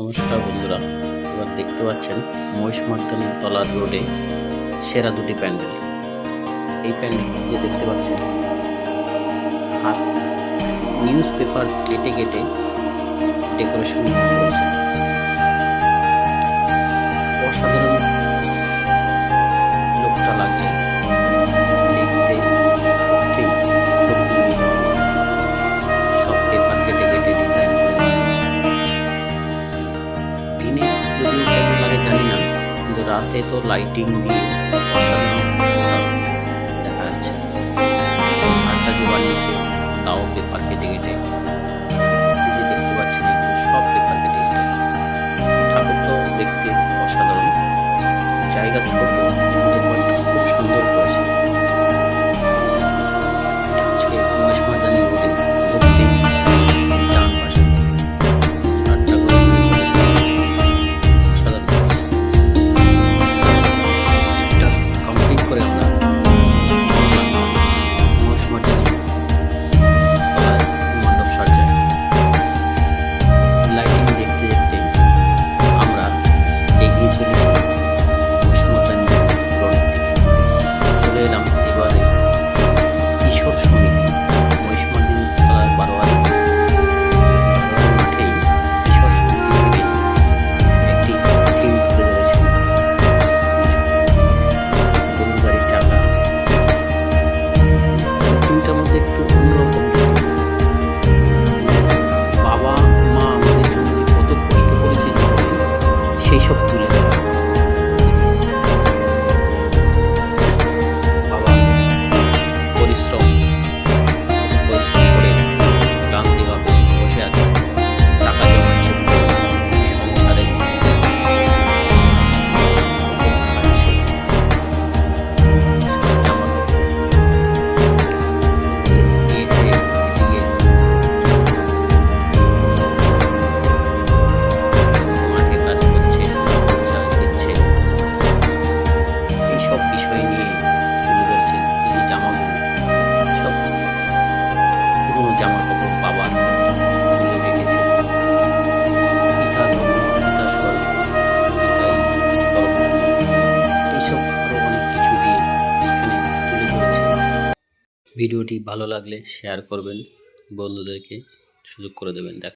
নমস্কার বন্ধুরা, এবার দেখতে পাচ্ছেন মহিষ মার্দানির তলার রোডে সেরা দুটি প্যান্ডেল। এই প্যান্ডেলটি যে দেখতে পাচ্ছেন হাত নিউজ পেপার কেটে কেটে ডেকোরেশন করেছে রাতে তো লাইটিং দিয়ে অসাধারণ দেখা যাচ্ছে আটটা জোয়ার নিচে তাও সেই সব তুলে ধরা ভিডিওটি ভালো লাগলে শেয়ার করবেন। বন্ধুদেরকে সুযোগ করে দেবেন। দেখ